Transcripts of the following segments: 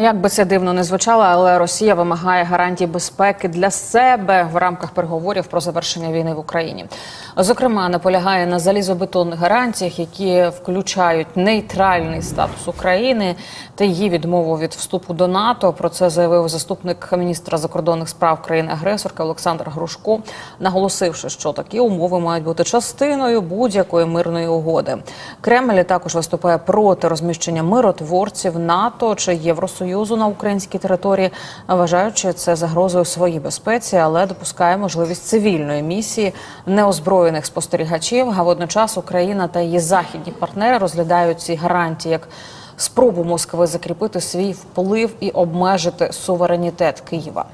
Як би це дивно не звучало, але Росія вимагає гарантій безпеки для себе в рамках переговорів про завершення війни в Україні. Зокрема, наполягає на залізобетонних гарантіях, які включають нейтральний статус України та її відмову від вступу до НАТО. Про це заявив заступник міністра закордонних справ країни-агресорки Олександр Грушко, наголосивши, що такі умови мають бути частиною будь-якої мирної угоди. Кремль також виступає проти розміщення миротворців НАТО чи Євросоюзу на українській території, вважаючи це загрозою своїй безпеці, але допускає можливість цивільної місії неозброєних спостерігачів. А водночас Україна та її західні партнери розглядають ці гарантії як спробу Москви закріпити свій вплив і обмежити суверенітет Києва.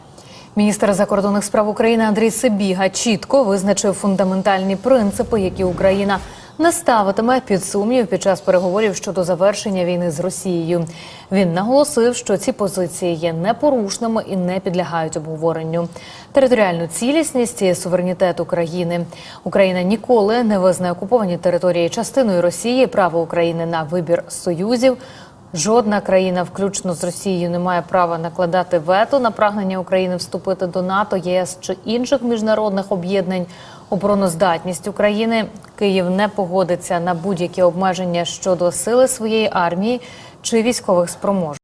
Міністр закордонних справ України Андрій Сибіга чітко визначив фундаментальні принципи, які Україна не ставитиме під сумнів під час переговорів щодо завершення війни з Росією. Він наголосив, що ці позиції є непорушними і не підлягають обговоренню. Територіальну цілісність і суверенітет України Україна ніколи не визнає окуповані території частиною Росії, право України на вибір союзів. Жодна країна, включно з Росією, не має права накладати вето на прагнення України вступити до НАТО, ЄС чи інших міжнародних об'єднань. Обороноздатність України Київ не погодиться на будь-які обмеження щодо сили своєї армії чи військових спроможностей.